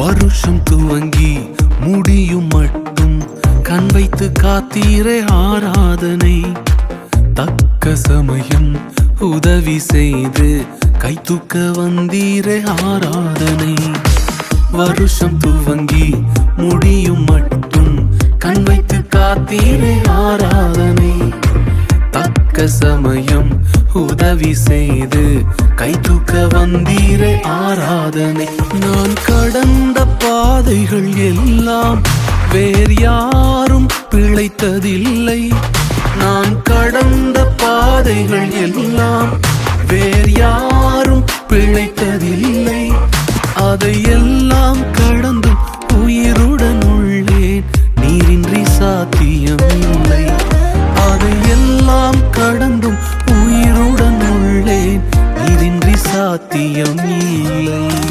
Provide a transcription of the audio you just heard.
வருஷம் துவங்கி முடியும் மட்டும் கண் வைத்து காத்தீரே ஆராதனை. தக்க சமயம் உதவி செய்து கை தூக்க வந்தீரே ஆராதனை. வருஷம் துவங்கி முடியும் மட்டும் கண் வைத்து காத்தீரே ஆராதனை. தக்க சமயம் உதவி செய்து கை தூக்க வந்தீரே ஆராதனை. நான் கடந்த நாம் வேறு யாரும் பிழைத்ததில்லை. நான் கடந்த பாதைகள் எல்லாம் வேறு யாரும் பிழைத்ததில்லை. அதையெல்லாம் கடந்து உயிருடன் உள்ளேன். நீரின்றி சாத்தியம் இல்லை அதையெல்லாம் கடந்தும் உயிருடன் உள்ளேன். நீரின்றி சாத்தியம் இல்லை